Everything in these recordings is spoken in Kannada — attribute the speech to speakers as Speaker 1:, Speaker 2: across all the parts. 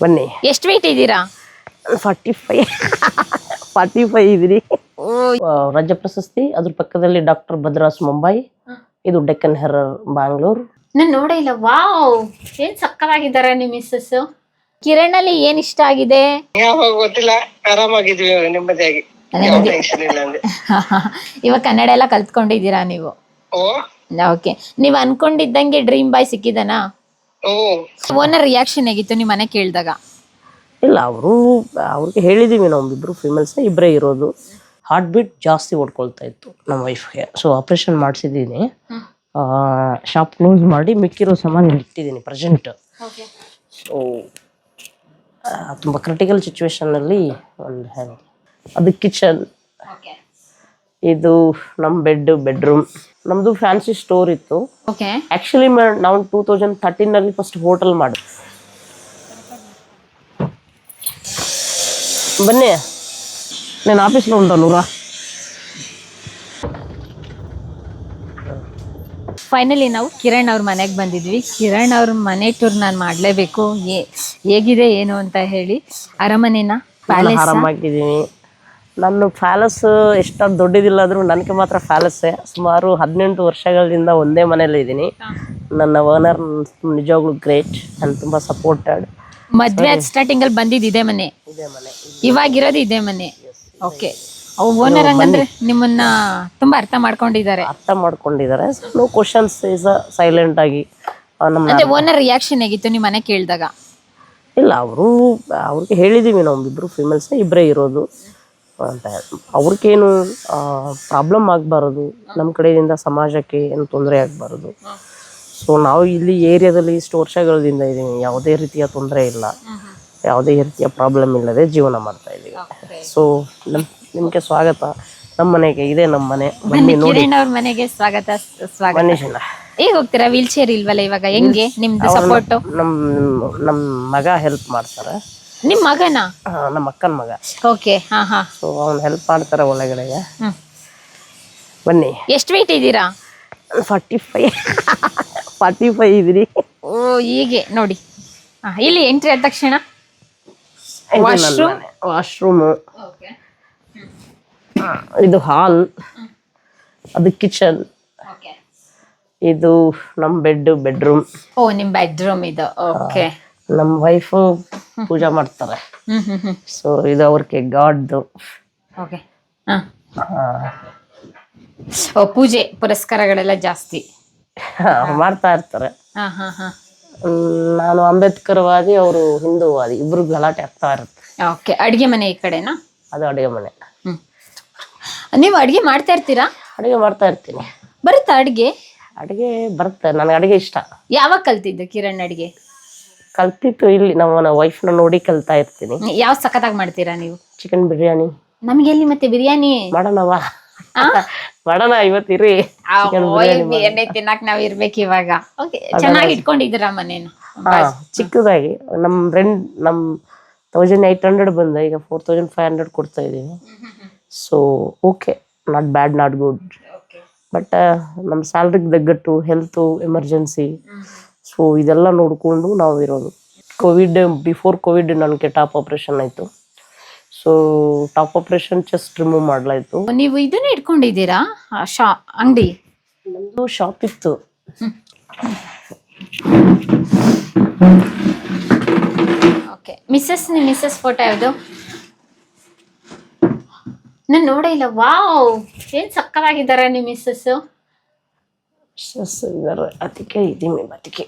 Speaker 1: ಬನ್ನಿ.
Speaker 2: ಎಷ್ಟು ವೆಯ್ಟ್ ಇದ್ದೀರಾ?
Speaker 1: ಫಾರ್ಟಿ ಫೈ ಫಾರ್ಟಿ ಫೈ ಇದ್ರಿ ರಾಜ್ಯ ಪ್ರಶಸ್ತಿ ಅದ್ರ ಪಕ್ಕದಲ್ಲಿ ಡಾಕ್ಟರ್ ಭದ್ರಾಸ್ ಮುಂಬೈ ಇದು ಡೆಕ್ಕನ್ ಹೆರರ್ ಬ್ಯಾಂಗ್ಳೂರ್
Speaker 2: ನಾನು ನೋಡೇ ಇಲ್ಲ. ವಾವ್! ಏನ್ ಸಕ್ಕತ್ತಾಗಿದ್ದಾರೆ ನಿಮ್ ಮಿಸ್ಸಸ್ ಕಿರಣ್ ಅಲ್ಲಿ ಏನ್ ಇಷ್ಟ ಆಗಿದೆ?
Speaker 3: ಯಾವಾಗ ಗೊತ್ತಿಲ್ಲ. ಆರಾಮಾಗಿದ್ವಿ ನೆಮ್ಮದಿಯಾಗಿ. ಯಾವ ಇಲ್ಲ
Speaker 2: ಇವಾಗ ಕನ್ನಡ ಎಲ್ಲ ಕಲ್ತ್ಕೊಂಡಿದ್ದೀರಾ ನೀವು?
Speaker 3: ಓ.
Speaker 2: ಓಕೆ ನೀವ್ ಅನ್ಕೊಂಡಿದ್ದಂಗೆ ಡ್ರೀಮ್ ಬಾಯ್ ಸಿಕ್ಕಿದನಾ? ಓನರ್ ರಿಯಾಕ್ಷನ್ ಹೇಗಿತ್ತು ನಿಮ್ಮ ಮನೆ ಕೇಳಿದಾಗ?
Speaker 1: ಇಲ್ಲ ಅವರು ಅವ್ರಿಗೆ ಹೇಳಿದ್ದೀವಿ ನಾವು ಇಬ್ಬರು ಫಿಮೇಲ್ಸ್ ಇಬ್ಬರೇ ಇರೋದು. ಹಾರ್ಟ್ ಬೀಟ್ ಜಾಸ್ತಿ ಓಡ್ಕೊಳ್ತಾ ಇತ್ತು ನಮ್ಮ ವೈಫ್ಗೆ ಸೊ ಆಪ್ರೇಷನ್ ಮಾಡಿಸಿದ್ದೀನಿ. ಶಾಪ್ ಕ್ಲೋಸ್ ಮಾಡಿ ಮಿಕ್ಕಿರೋ ಸಾಮಾನು ಇಟ್ಟಿದ್ದೀನಿ ಪ್ರೆಸೆಂಟ್ ಸೊ ತುಂಬ ಕ್ರಿಟಿಕಲ್ ಸಿಚುವೇಶನಲ್ಲಿ ಒಂದು ಅದು ಕಿಚನ್ ಇದು ನಮ್ಮ ಬೆಡ್ ಬೆಡ್ರೂಮ್ ನಮ್ಮದು ಫ್ಯಾನ್ಸಿ ಸ್ಟೋರ್ ಇತ್ತು
Speaker 2: ಓಕೆ
Speaker 1: ಆ್ಯಕ್ಚುಲಿ ನಾವು ಟೂ ತೌಸಂಡ್ ಥರ್ಟೀನಲ್ಲಿ ಫಸ್ಟ್ ಹೋಟೆಲ್ ಮಾಡಿ ಬನ್ನಿ నేను ఆఫీస్లో ఉంటాను రా
Speaker 2: ಫೈನಲಿ ನಾವು ಕಿರಣ್ ಅವ್ರ ಮನೆಗೆ ಬಂದಿದ್ವಿ ಕಿರಣ್ ಅವ್ರ ಮನೆ ಟೂರ್ ನಾನು ಮಾಡಲೇಬೇಕು ಹೇಗಿದೆ ಏನು ಅಂತ ಹೇಳಿ ಅರಮನೆನ ಪ್ಯಾಲೇಸ್
Speaker 1: ಆರಾಮಾಗಿದ್ದೀನಿ ನನ್ನ ಪ್ಯಾಲೇಸ್ ಎಷ್ಟೊಂದು ದೊಡ್ಡದಿಲ್ಲ ಆದರೂ ನನಗೆ ಮಾತ್ರ ಪ್ಯಾಲೇಸ್ಸೇ ಸುಮಾರು ಹದಿನೆಂಟು ವರ್ಷಗಳಿಂದ ಒಂದೇ ಮನೇಲಿ ಇದ್ದೀನಿ. ನನ್ನ ಓನರ್ ನಿಜವಾಗ್ಲೂ ಗ್ರೇಟ್ ನಾನು ತುಂಬ ಸಪೋರ್ಟೆಡ್
Speaker 2: ಮದ್ವೆ ಸ್ಟಾರ್ಟಿಂಗ್ ಅಲ್ಲಿ ಬಂದಿದ್ದು ಇದೇ ಮನೆ.
Speaker 1: ಇದೇ ಮನೆ.
Speaker 2: ಇವಾಗಿರೋದು ಇದೇ ಮನೆ. ಓಕೆ ಓನರ್ ಹಂಗಂದ್ರೆ ನಿಮ್ಮನ್ನ ತುಂಬಾ ಅರ್ಥ ಮಾಡ್ಕೊಂಡಿದ್ದಾರೆ.
Speaker 1: ಅರ್ಥ ಮಾಡ್ಕೊಂಡಿದ್ದಾರೆ. ನೋ ಕ್ವಶನ್ಸ್ ಈಸ್ ಸೈಲೆಂಟ್ ಆಗಿ ನಮ್ಮ
Speaker 2: ಮತ್ತೆ ಓನರ್ ರಿಯಾಕ್ಷನ್ ಹೇಗಿತ್ತು ನಿಮ್ಮ ಮನೆ ಕೇಳಿದಾಗ?
Speaker 1: ಇಲ್ಲ ಅವರು ಅವ್ರಿಗೆ ಹೇಳಿದೀವಿ ನಾವು ಇಬ್ರು ಫಿಮೇಲ್ಸ್ ಇಬ್ಬರೇ ಇರೋದು. ಅಂತ ಅವ್ರಿಗೇನು ಪ್ರಾಬ್ಲಮ್ ಆಗಬಾರದು. ನಮ್ಮ ಕಡೆಯಿಂದ ಸಮಾಜಕ್ಕೆ ಏನು ತೊಂದರೆ ಆಗಬಾರದು. ಸೊ ನಾವು ಇಲ್ಲಿ ಏರಿಯಾದಲ್ಲಿ ಇಷ್ಟು ವರ್ಷಗಳಿಂದ ಇದ್ದೀವಿ ಯಾವುದೇ ರೀತಿಯ ತೊಂದರೆ ಇಲ್ಲ. ಯಾವುದೇ ರೀತಿಯ ಪ್ರಾಬ್ಲಮ್ ಇಲ್ಲದೆ ಜೀವನ ಮಾಡ್ತಾ ಇದ್ದೀವಿ ಸೊ ನಮ್ ನಿಮಗೆ ಸ್ವಾಗತ. ನಮ್ಮ ಮನೆಗೆ ಇದೆ ನಮ್ಮ ಮನೆ. ಬನ್ನಿ ನೋಡಿ.
Speaker 2: ಕಿರಣ್ ಅವ್ರ ಮನೆಗೆ ಸ್ವಾಗತ ಸ್ವಾಗತ. ಈಗ ಹೋಗ್ತೀರಾ? ವೀಲ್ ಚೇರ್ ಇಲ್ವಲ್ಲ ಇವಾಗ? ಹೆಂಗೆ? ನಿಮ್ದು ಸಪೋರ್ಟ್
Speaker 1: ನಮ್ಮ ನಮ್ಮ ಮಗ ಹೆಲ್ಪ್ ಮಾಡ್ತಾರೆ.
Speaker 2: ನಿಮ್ ಮಗನ?
Speaker 1: ನಮ್ಮ ಅಕ್ಕನ ಮಗ.
Speaker 2: ಓಕೆ ಹಾ ಹಾ.
Speaker 1: ಸೊ ಅವ್ನು ಹೆಲ್ಪ್ ಮಾಡ್ತಾರೆ ಒಳಗಡೆಗೆ.
Speaker 2: ಹ್ಮ್.
Speaker 1: ಬನ್ನಿ.
Speaker 2: ಎಷ್ಟು ವೆಯ್ಟ್ ಇದ್ದೀರಾ?
Speaker 1: ಫಾರ್ಟಿ ಫೈ ಫಾರ್ಟಿ ಫೈ ಇದ್ರಿ.
Speaker 2: ಓ ಹೀಗೆ ನೋಡಿ. ಇಲ್ಲಿ ಎಂಟ್ರಿ ಆದ ತಕ್ಷಣ?
Speaker 1: ವಾಶ್ರೂಮು ಇದು ಹಾಲ್ ಅದು ಕಿಚನ್ ಇದು ನಮ್ಮ ಬೆಡ್ ಬೆಡ್ರೂಮ್
Speaker 2: ಓ ನಿಮ್ ಬೆಡ್ರೂಮ್ ಇದು. ಓಕೆ.
Speaker 1: ನಮ್ಮ ವೈಫು ಪೂಜೆ ಮಾಡ್ತಾರೆ. ಸೊ ಇದು ಅವ್ರಿಗೆ ಗಾಡ್ದು
Speaker 2: ಓಕೆ ಪೂಜೆ ಪುರಸ್ಕಾರಗಳೆಲ್ಲ ಜಾಸ್ತಿ.
Speaker 1: ಮಾಡ್ತಾ ಇರ್ತಾರೆ.
Speaker 2: ನಾನು ಹಾ
Speaker 1: ವಾದಿ ಅವರು ಹಿಂದೂವಾದಿ. ಇಬ್ರು ಗಲಾಟೆ ಆಗ್ತಾ ಇರುತ್ತೆ.
Speaker 2: ಓಕೆ ಅಡಿಗೆ ಮನೆ ಈ ಕಡೆನಾ?
Speaker 1: ಅದು ಅಡಿಗೆ ಮನೆ.
Speaker 2: ನೀವು ಅಡಿಗೆ ಮಾಡ್ತಾ ಇರ್ತೀರಾ?
Speaker 1: ಅಡಿಗೆ ಮಾಡ್ತಾ ಇರ್ತೀನಿ.
Speaker 2: ಬರುತ್ತಾ ಅಡಿಗೆ?
Speaker 1: ಅಡಿಗೆ ಬರುತ್ತೆ. ನನಗೆ ಅಡಿಗೆ ಇಷ್ಟ.
Speaker 2: ಯಾವಾಗ ಕಲ್ತಿದ್ದು ಕಿರಣ್ ಅಡ್ಗೆ?
Speaker 1: ಕಲ್ತಿತ್ತು ಇಲ್ಲಿ ನಮ್ಮ ನ ನೋಡಿ ಕಲ್ತಾ ಇರ್ತೀನಿ.
Speaker 2: ಯಾವ ಸಖತ್ತಾಗಿ ಮಾಡ್ತೀರಾ ನೀವು?
Speaker 1: ಚಿಕನ್ ಬಿರಿಯಾನಿ
Speaker 2: ನಮ್ಗೆ ಎಲ್ಲಿ ಮತ್ತೆ ಬಿರಿಯಾನಿ
Speaker 1: ಮಾಡೋಣವಾ? ಮಾಡೋಣ ಇವತ್ತಿರಿ
Speaker 2: ಎಣ್ಣೆ ತಿನ್ನಕ್ ನಾವ್ ಇರ್ಬೇಕು ಇವಾಗ. ಚೆನ್ನಾಗಿ ಇಟ್ಕೊಂಡಿದ್ದೀರಾ ಮನೇನ?
Speaker 1: ಚಿಕ್ಕದಾಗಿ. ನಮ್ ರೆಂಟ್ ನಮ್ ತೌಸಂಡ್ ಏಯ್ಟ್ ಹಂಡ್ರೆಡ್ ಬಂದ ಈಗ ಫೋರ್ ತೌಸಂಡ್ ಫೈವ್ ಹಂಡ್ರೆಡ್ ಕೊಡ್ತಾ ಇದೀವಿ so okay not bad not good but ನಮ್ಮ ಸ್ಯಾಲ್ರಿಗೆ ತಗ್ಗಟ್ಟು ಹೆಲ್ತು ಎಮರ್ಜೆನ್ಸಿ ಸೊ ಇದೆಲ್ಲ ನೋಡಿಕೊಂಡು ನಾವು ಇರೋದು. ಕೋವಿಡ್ ಬಿಫೋರ್ ಕೋವಿಡ್ ನನಗೆ ಟಾಪ್ ಆಪ್ರೇಷನ್ ಆಯಿತು. So top operation chest remove ಮಾಡಲಾಯಿತು.
Speaker 2: ನೀವು ಇದನ್ನ ಇಟ್ಕೊಂಡಿದ್ದೀರಾ? ಆ, ಶಾ ಅಂಗಡಿ?
Speaker 1: ನಮ್ಮದು ಶಾಪ್ ಇತ್ತು.
Speaker 2: ಓಕೆ ಮಿಸ್ಸಸ್ ನಿಮ್ಮ ಮಿಸ್ಸಸ್ ಫೋಟೋ ಯಾವುದು? ನಾನು ನೋಡೇ ಇಲ್ಲ. ವಾವ್ ಏನು ಸಕ್ಕತ್ತಾಗಿದ್ದಾರೆ ನಿಮ್ಮ ಮಿಸ್ಸಸ್
Speaker 1: ಅತಿಕೆ ಇದೀನಿ ಅತಿಕೆ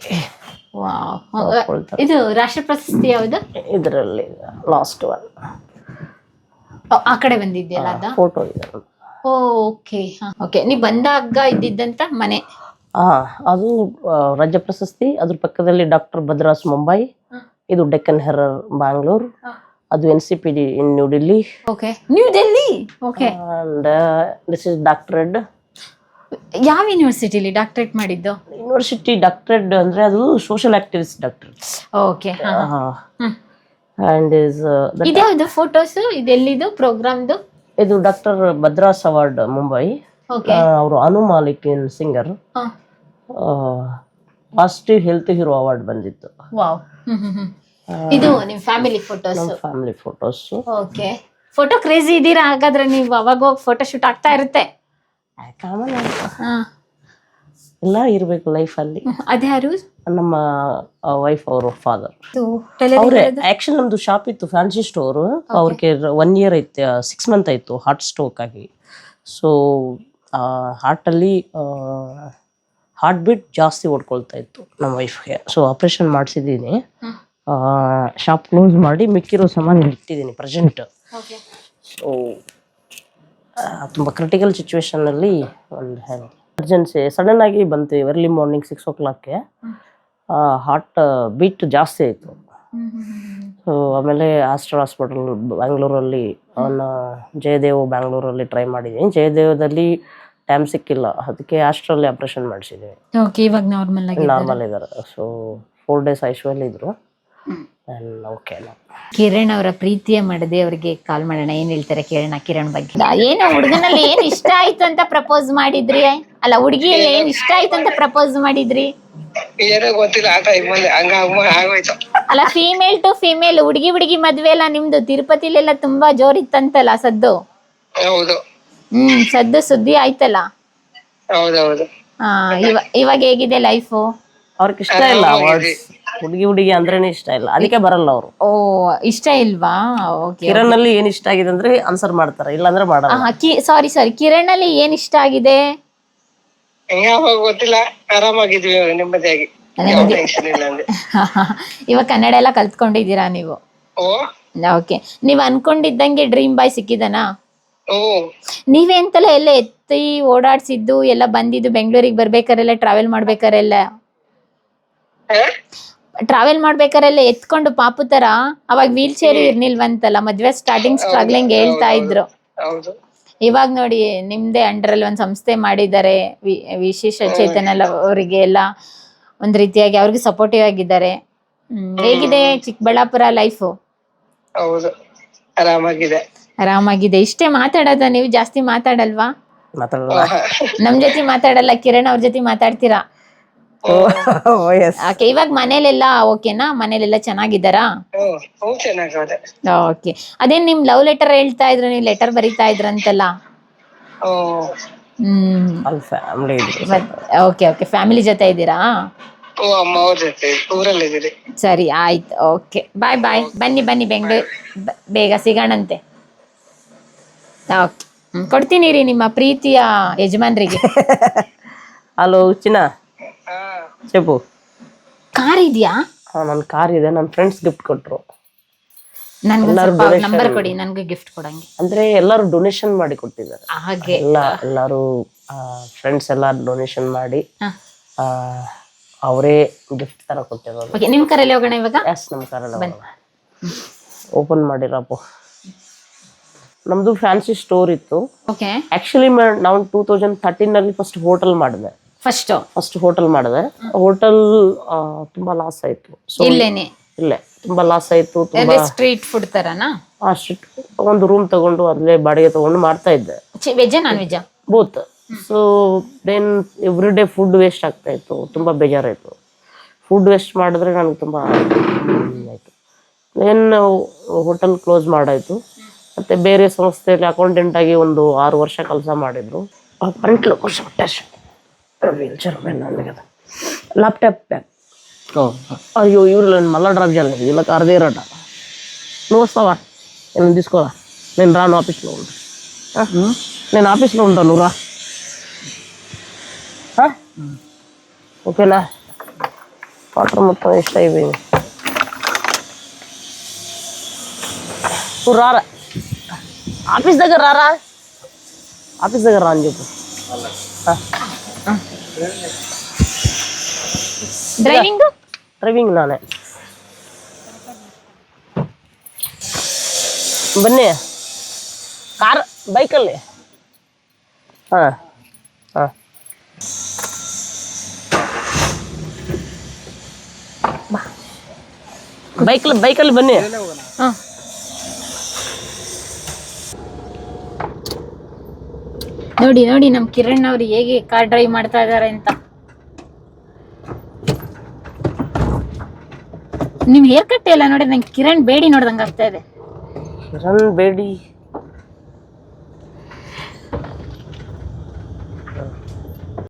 Speaker 2: ವಾವ್.
Speaker 1: ಹಾಕೊಳ್ತಾರೆ.
Speaker 2: ಇದು ರಾಷ್ಟ್ರ ಪ್ರಶಸ್ತಿ ಯಾವುದು?
Speaker 1: ಇದರಲ್ಲಿ ಲಾಸ್ಟ್ ಒನ್.
Speaker 2: ಆ ಕಡೆ ಬಂದಿದ್ಯಲ್ಲ ಅದ?
Speaker 1: ಫೋಟೋ ಇದೆ
Speaker 2: ಓಕೆ. ಓಕೆ. ನೀವು ಬಂದಾಗ ಇದ್ದಿದ್ದಂತ ಮನೆ?
Speaker 1: ಹಾ ಅದು ಆ, ರಾಜ್ಯ ಪ್ರಶಸ್ತಿ. ಅದ್ರ ಪಕ್ಕದಲ್ಲಿ ಡಾಕ್ಟರ್ ಭದ್ರಾಸ್ ಮುಂಬೈ. ಇದು ಡೆಕ್ಕನ್ ಹೆರರ್ ಬ್ಯಾಂಗ್ಳೂರ್ ಅದು N C P D in New Delhi.
Speaker 2: Okay. New Delhi? Okay.
Speaker 1: And this is doctorate
Speaker 2: ಯಾವ ಯೂನಿವರ್ಸಿಟಿಲಿ ಡಾಕ್ಟರೇಟ್ ಮಾಡಿದ್ದು?
Speaker 1: ಯೂನಿವರ್ಸಿಟಿ ಡಾಕ್ಟರೇಟ್ ಅಂದ್ರೆ ಅದು social activist doctor
Speaker 2: okay
Speaker 1: and is
Speaker 2: ಇದ್ಯಾವ್ದು photos ಇದೆಲ್ಲಿದು ಪ್ರೋಗ್ರಾಮ್ದು
Speaker 1: ಇದು ಡಾಕ್ಟರ್ ಭದ್ರಾಸ್ ಅವಾರ್ಡ್ ಮುಂಬೈ ಅವರು Anu Malik singer positive health hero award ಬಂದಿತ್ತು.
Speaker 2: ಇದು ನಿಮ್ಮ family
Speaker 1: photos family photos
Speaker 2: okay photo crazy ಇದ್ದೀರಾ? ಹಾಗಾದ್ರೆ ನೀವು ಅವಾಗ ಹೋಗಿ ಫೋಟೋ ಶೂಟ್ ಆಗ್ತಾ ಇರುತ್ತೆ. ಹಾ.
Speaker 1: ಎಲ್ಲ ಇರಬೇಕು ಲೈಫಲ್ಲಿ
Speaker 2: ಅದ್ಯಾರು
Speaker 1: ನಮ್ಮ ವೈಫ್ ಅವರು ಫಾದರ್ ಅವರೇ ಆಕ್ಚುಲಿ ನಮ್ದು ಶಾಪ್ ಇತ್ತು ಫ್ಯಾನ್ಸಿ ಸ್ಟೋರ್ ಅವ್ರಿಗೆ ಒನ್ ಇಯರ್ ಐತೆ ಸಿಕ್ಸ್ ಮಂತ್ ಆಯ್ತು ಹಾರ್ಟ್ ಸ್ಟ್ರೋಕ್ ಆಗಿ. ಸೊ ಹಾರ್ಟಲ್ಲಿ ಹಾರ್ಟ್ ಬೀಟ್ ಜಾಸ್ತಿ ಓಡ್ಕೊಳ್ತಾ ಇತ್ತು ನಮ್ಮ ವೈಫ್ಗೆ ಸೊ ಆಪರೇಷನ್ ಮಾಡಿಸಿದ್ದೀನಿ. ಶಾಪ್ ಕ್ಲೋಸ್ ಮಾಡಿ ಮಿಕ್ಕಿರೋ ಸಾಮಾನು ಇಟ್ಟಿದ್ದೀನಿ ಪ್ರೆಸೆಂಟ್ ಸೊ ತುಂಬ ಕ್ರಿಟಿಕಲ್ ಸಿಚುವೇಶನಲ್ಲಿ ಒಂದು ಎಮರ್ಜೆನ್ಸಿ ಸಡನ್ ಆಗಿ ಬಂತು ಎರ್ಲಿ ಮಾರ್ನಿಂಗ್ ಸಿಕ್ಸ್ ಓ ಕ್ಲಾಕ್ಗೆ ಹಾರ್ಟ್ ಬೀಟ್ ಜಾಸ್ತಿ ಆಯಿತು. ಸೊ ಆಮೇಲೆ ಆಸ್ಟರ್ ಹಾಸ್ಪಿಟಲ್ ಬ್ಯಾಂಗ್ಳೂರಲ್ಲಿ ಅವನ ಜಯದೇವ್ ಬ್ಯಾಂಗ್ಳೂರಲ್ಲಿ ಟ್ರೈ ಮಾಡಿದ್ದೀನಿ ಜಯದೇವದಲ್ಲಿ ಟೈಮ್ ಸಿಕ್ಕಿಲ್ಲ. ಅದಕ್ಕೆ ಆಸ್ಟ್ರಲ್ಲಿ ಆಪ್ರೇಷನ್ ಮಾಡಿಸಿದ್ದೀವಿ
Speaker 2: ಓಕೆ ಇವಾಗ ನಾರ್ಮಲ್
Speaker 1: ನಾರ್ಮಲ್ ಇದ್ದಾರೆ. ಸೊ ಫೋರ್ ಡೇಸ್ ಐಶ್ವಲ್ ಇದ್ರು
Speaker 2: ಕಿರಣ್ ಅವರ ಪ್ರೀತಿಯ ಮಾಡದೆ ಅವ್ರಿಗೆ ಕಾಲ್ ಮಾಡೋಣ. ಏನ್ ಹೇಳ್ತಾರೆ ಕಿರಣ ಕಿರಣ್ ಬಗ್ಗೆ. ಏನು ಹುಡುಗನಲ್ಲಿ ಏನ್ ಇಷ್ಟ ಆಯ್ತು ಅಂತ ಪ್ರಪೋಸ್ ಮಾಡಿದ್ರಿ? ಅಲ್ಲ ಹುಡುಗಿಯಲ್ಲಿ ಏನ್ ಇಷ್ಟ ಆಯ್ತು ಅಂತ ಪ್ರಪೋಸ್ ಮಾಡಿದ್ರಿ?
Speaker 3: ಏನೋ ಗೊತ್ತಿಲ್ಲ ಆ ಟೈಮಲ್ಲಿ ಹಂಗ ಅಮ್ಮ ಆಗೋಯ್ತು.
Speaker 2: ಅಲ್ಲ ಫೀಮೇಲ್ ಟು ಫೀಮೇಲ್ ಹುಡುಗಿ ಹುಡುಗಿ ಮದ್ವೆ ಎಲ್ಲ ನಿಮ್ದು ತಿರುಪತಿಲೆಲ್ಲ ತುಂಬಾ ಜೋರಿತ್ತಂತಲ್ಲ ಸದ್ದು?
Speaker 3: ಹೌದು.
Speaker 2: ಹ್ಮ್ ಸದ್ದು ಸುದ್ದಿ ಆಯ್ತಲ್ಲ?
Speaker 3: ಹೌದೌದು.
Speaker 2: ಹಾ ಇವಾಗ ಹೇಗಿದೆ ಲೈಫು
Speaker 1: ಅವ್ರಿಗೆ ಇಷ್ಟ ಇಲ್ಲ ಹುಡುಗಿ ಹುಡುಗಿ ಅಂದ್ರೇನೆ ಇಷ್ಟ ಇಲ್ಲ. ಅದಕ್ಕೆ ಬರಲ್ಲ ಅವರು.
Speaker 2: ಓ ಇಷ್ಟ ಇಲ್ವಾ? ಓಕೆ
Speaker 1: ಕಿರಣ್ ಅಲ್ಲಿ ಏನ್ ಇಷ್ಟ ಆಗಿದೆ ಅಂದ್ರೆ ಆನ್ಸರ್ ಮಾಡ್ತಾರೆ ಇಲ್ಲಾಂದ್ರೆ ಮಾಡಲ್ಲ.
Speaker 2: ಸಾರಿ ಸಾರಿ ಕಿರಣ್ ಅಲ್ಲಿ ಏನ್ ಇಷ್ಟ ಆಗಿದೆ?
Speaker 3: ಗೊತ್ತಿಲ್ಲ ಆರಾಮಾಗಿದ್ವಿ ನೆಮ್ಮದಿಯಾಗಿ. ಯಾವ ಇಲ್ಲ ಅಂದ್ರೆ
Speaker 2: ಇವಾಗ ಕನ್ನಡ ಎಲ್ಲ ಕಲ್ತ್ಕೊಂಡಿದ್ದೀರಾ ನೀವು?
Speaker 3: ಓ?
Speaker 2: ಓಕೆ ನೀವ್ ಅನ್ಕೊಂಡಿದ್ದಂಗೆ ಡ್ರೀಮ್ ಬಾಯ್ ಸಿಕ್ಕಿದನಾ?
Speaker 3: ಓ.
Speaker 2: ನೀವೆಂತಲ್ಲ ಎಲ್ಲ ಎತ್ತಿ ಓಡಾಡ್ಸಿದ್ದು ಎಲ್ಲ ಬಂದಿದ್ದು ಬೆಂಗಳೂರಿಗೆ ಬರ್ಬೇಕಾರೆಲ್ಲ ಟ್ರಾವೆಲ್ ಮಾಡ್ಬೇಕಾರೆಲ್ಲ? ಟ್ರಾವೆಲ್ ಮಾಡ್ಬೇಕಾರೆಲ್ಲ ಎತ್ಕೊಂಡು ಪಾಪು ತರ ಅವಾಗ ವೀಲ್ ಚೇರ್ ಇರ್ನಿಲ್ವಂತಲ್ಲ ಮದ್ವೆ ಸ್ಟಾರ್ಟಿಂಗ್ ಸ್ಟ್ರಗ್ಲಿಂಗ್ ಹೇಳ್ತಾ ಇದ್ರು.
Speaker 3: ಹೌದು.
Speaker 2: ಇವಾಗ ನೋಡಿ ನಿಮ್ದೇ ಅಂಡರ್ ಅಲ್ಲಿ ಒಂದ್ ಸಂಸ್ಥೆ ಮಾಡಿದ್ದಾರೆ ವಿಶೇಷ ಚೇತನ ಅವರಿಗೆ ಎಲ್ಲ ಒಂದ್ ರೀತಿಯಾಗಿ ಅವ್ರಿಗೆ ಸಪೋರ್ಟಿವ್ ಆಗಿದ್ದಾರೆ. ಹೇಗಿದೆ ಚಿಕ್ಕಬಳ್ಳಾಪುರ ಲೈಫ್
Speaker 3: ಹೌದು ಆರಾಮಾಗಿದೆ.
Speaker 2: ಆರಾಮಾಗಿದೆ. ಇಷ್ಟೇ ಮಾತಾಡೋದ ನೀವು ಜಾಸ್ತಿ ಮಾತಾಡಲ್ವಾ?
Speaker 1: ಮಾತಾಡಲ್ಲ
Speaker 2: ನಮ್ ಜೊತೆ ಮಾತಾಡಲ್ಲ ಕಿರಣ್ ಅವ್ರ ಜೊತೆ ಮಾತಾಡ್ತೀರಾ? ಓಕೆ ಇವಾಗ ಮನೇಲೆಲ್ಲ ಓಕೆನಾ? ಮನೇಲೆಲ್ಲ ಚೆನ್ನಾಗಿದ್ದಾರಾ?
Speaker 3: ಹ್ಮ್ ಚೆನ್ನಾಗದೆ
Speaker 2: ಓಕೆ. ಅದೇನ್ ನಿಮ್ ಲವ್ ಲೆಟರ್ ಹೇಳ್ತಾ ಇದ್ರು ನೀವು ಲೆಟರ್ ಬರೀತಾ ಇದ್ರಂತಲ್ಲ
Speaker 3: ಹ್ಮ್.
Speaker 1: ಅಲ್ಲಿ ಫ್ಯಾಮಿಲಿ
Speaker 2: ಓಕೆ ಓಕೆ. ಫ್ಯಾಮಿಲಿ ಜೊತೆ ಇದ್ದೀರಾ?
Speaker 3: ಹ್ಞೂ ಅಮ್ಮ ಅವ್ರ ಜೊತೆ. ಊರಲ್ಲಿದ್ದೀರಿ.
Speaker 2: ಸರಿ ಆಯ್ತು. ಓಕೆ. ಬಾಯ್ ಬಾಯ್ ಬನ್ನಿ ಬನ್ನಿ ಬೆಂಗಳೂರು. ಬೇಗ ಸಿಗೋಣಂತೆ. ಓಕೆ. ಕೊಡ್ತೀನಿ ರೀ ನಿಮ್ಮ ಪ್ರೀತಿಯ ಯಜಮಾನ್ರಿಗೆ.
Speaker 1: ಹಲೋ ಚಿನ್ನ. చెప్పు
Speaker 2: ಕಾರ್ ಇದೆಯಾ
Speaker 1: ನನ್ನ ಕಾರ್ ಇದೆ ನನ್ನ ಫ್ರೆಂಡ್ಸ್ ಗಿಫ್ಟ್ ಕೊಟ್ರು
Speaker 2: ನನ್ಗೆ
Speaker 1: ಎಲ್ಲರೂ
Speaker 2: ಸ್ವಲ್ಪ
Speaker 1: donation-
Speaker 2: ನಂಬರ್ ಕೊಡಿ ನನ್ಗೆ ಗಿಫ್ಟ್ ಕೊಡಂಗೆ
Speaker 1: ಅಂದ್ರೆ ಎಲ್ಲರೂ ಡೊನೇಷನ್ ಮಾಡಿ ಕೊಟ್ಟಿದ್ದಾರೆ
Speaker 2: ಹಾಗೆ
Speaker 1: ಎಲ್ಲ ಎಲ್ಲರೂ ಫ್ರೆಂಡ್ಸ್ ಎಲ್ಲ ಡೊನೇಷನ್ ಮಾಡಿ
Speaker 2: ಹ.
Speaker 1: ಅವರೇ ಗಿಫ್ಟ್ ತರ ಕೊಟ್ಟಿರೋದು
Speaker 2: ಓಕೆ ನಿಮ್ ಕರೆಯಲ್ಲಿ ಹೋಗೋಣ ಇವಾಗ
Speaker 1: ಎಸ್ ನಮ್ಮ ಕಾರಣ ಓಪನ್ ಮಾಡಿರಪ್ಪು ನಮ್ದು ಫ್ಯಾನ್ಸಿ ಸ್ಟೋರ್ ಇತ್ತು
Speaker 2: ಓಕೆ
Speaker 1: ಆಕ್ಚುಲಿ ನಾವು ಟೂ ತೌಸಂಡ್ ಥರ್ಟೀನ್ ಅಲ್ಲಿ ಫಸ್ಟ್ ಹೋಟೆಲ್ ಮಾಡಿದೆ
Speaker 2: ಫಸ್ಟ್
Speaker 1: ಫಸ್ಟ್ ಹೋಟೆಲ್ ಮಾಡಿದೆ. ಹೋಟೆಲ್ ತುಂಬಾ ಲಾಸ್ ಆಯ್ತು.
Speaker 2: ಇಲ್ಲೇನೆ.
Speaker 1: ಇಲ್ಲೇ. ತುಂಬಾ ಲಾಸ್ ಆಯ್ತು ತುಂಬಾ
Speaker 2: ಸ್ಟ್ರೀಟ್ ಫುಡ್ ತರನಾ?
Speaker 1: ಅಷ್ಟು ಒಂದು ರೂಮ್ ತಗೊಂಡು ಅಲ್ಲೇ ಬಾಡಿಗೆ ತಗೊಂಡು ಮಾಡ್ತಾ ಇದ್ದೆ.
Speaker 2: Veg non veg
Speaker 1: both so then every day food waste ಆಗ್ತಾ ಇತ್ತು. ತುಂಬಾ ಬೇಜಾರಾಯ್ತು. ಫುಡ್ ವೇಸ್ಟ್ ಮಾಡಿದ್ರೆ ನನಗೆ ತುಂಬಾ ಆಯ್ತು ದೆನ್ ಹೋಟೆಲ್ ಕ್ಲೋಸ್ ಮಾಡಾಯ್ತು. ಮತ್ತೆ ಬೇರೆ ಸಂಸ್ಥೆಯಲ್ಲಿ ಅಕೌಂಟೆಂಟ್ ಆಗಿ ಒಂದು ಆರು ವರ್ಷ ಕೆಲಸ ಮಾಡಿದ್ರು. వీల్చైర్ ఉంది కదా. ల్యాప్టాప్ బ్యాగ్ అయ్యో ఇవ్వరు నేను మళ్ళీ డ్రాప్ చేయలేదు వీళ్ళకి అరదేరట నువ్వు వస్తావా? నేను తీసుకోరా? నేను రాను ఆఫీస్లో ఉంటా. నేను ఆఫీస్లో ఉంటాను నువ్వు రా. ఓకేనా? వాటర్ మొత్తం వేస్ట్ అయిపోయింది. నువ్వు రారా? ఆఫీస్ దగ్గర రారా? ఆఫీస్ దగ్గర రా అని చెప్పు.
Speaker 2: ಡ್ರೈವಿಂಗ್
Speaker 1: ಡ್ರೈವಿಂಗ್ ನಾನೇ. ಬನ್ನಿ. ಕಾರ್ ಬೈಕಲ್ಲಿ. ಹಾಂ ಹಾಂ. ಬೈಕಲ್ಲಿ ಬೈಕಲ್ಲಿ ಬನ್ನಿ.
Speaker 2: ಹ. ನೋಡಿ ನೋಡಿ ನಮ್ ಕಿರಣ್ ಅವ್ರು ಹೇಗೆ ಕಾರ್ ಡ್ರೈವ್ ಮಾಡ್ತಾ ಇದಾರೆ ಅಂತ. ನಿಮ್ ಹೇರ್ ಕಟ್ ಎಲ್ಲ ನೋಡಿ, ನಂಗೆ ಕಿರಣ್ ಬೇಡಿ ನೋಡ್ದಂಗ ಆಗ್ತಾ ಇದೆ.
Speaker 1: ಕಿರಣ್ ಬೇಡಿ.